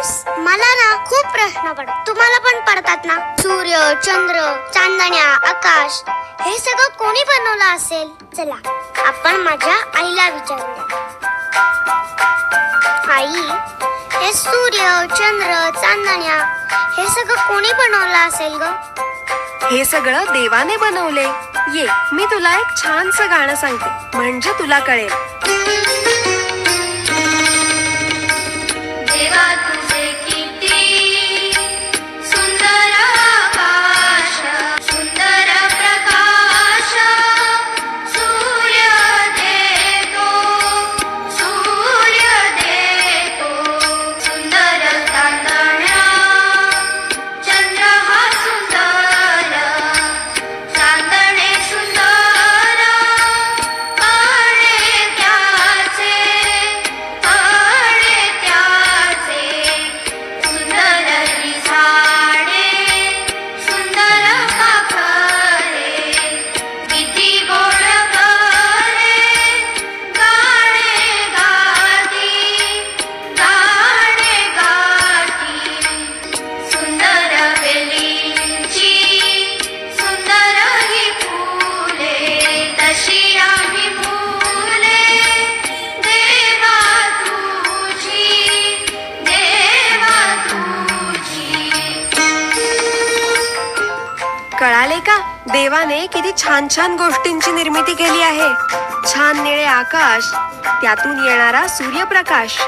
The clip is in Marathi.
फ्रेंड्स मला ना खूप प्रश्न पडतात तुम्हाला पण पडतात ना. सूर्य चंद्र चांदण्या आकाश हे सगळं कोणी बनवलं असेल? चला आपण माझ्या आईला विचारूया. आई हे सूर्य चंद्र चांदण्या हे सगळं कोणी बनवलं असेल ग? हे सगळं देवाने बनवले. ये मी तुला एक छानसं गाणं सांगते. म्हणजे तुला कळेल. कळाले का? देवाने किती छान छान गोष्टींची निर्मिती केली आहे. छान निळे आकाश त्यातून येणारा सूर्यप्रकाश.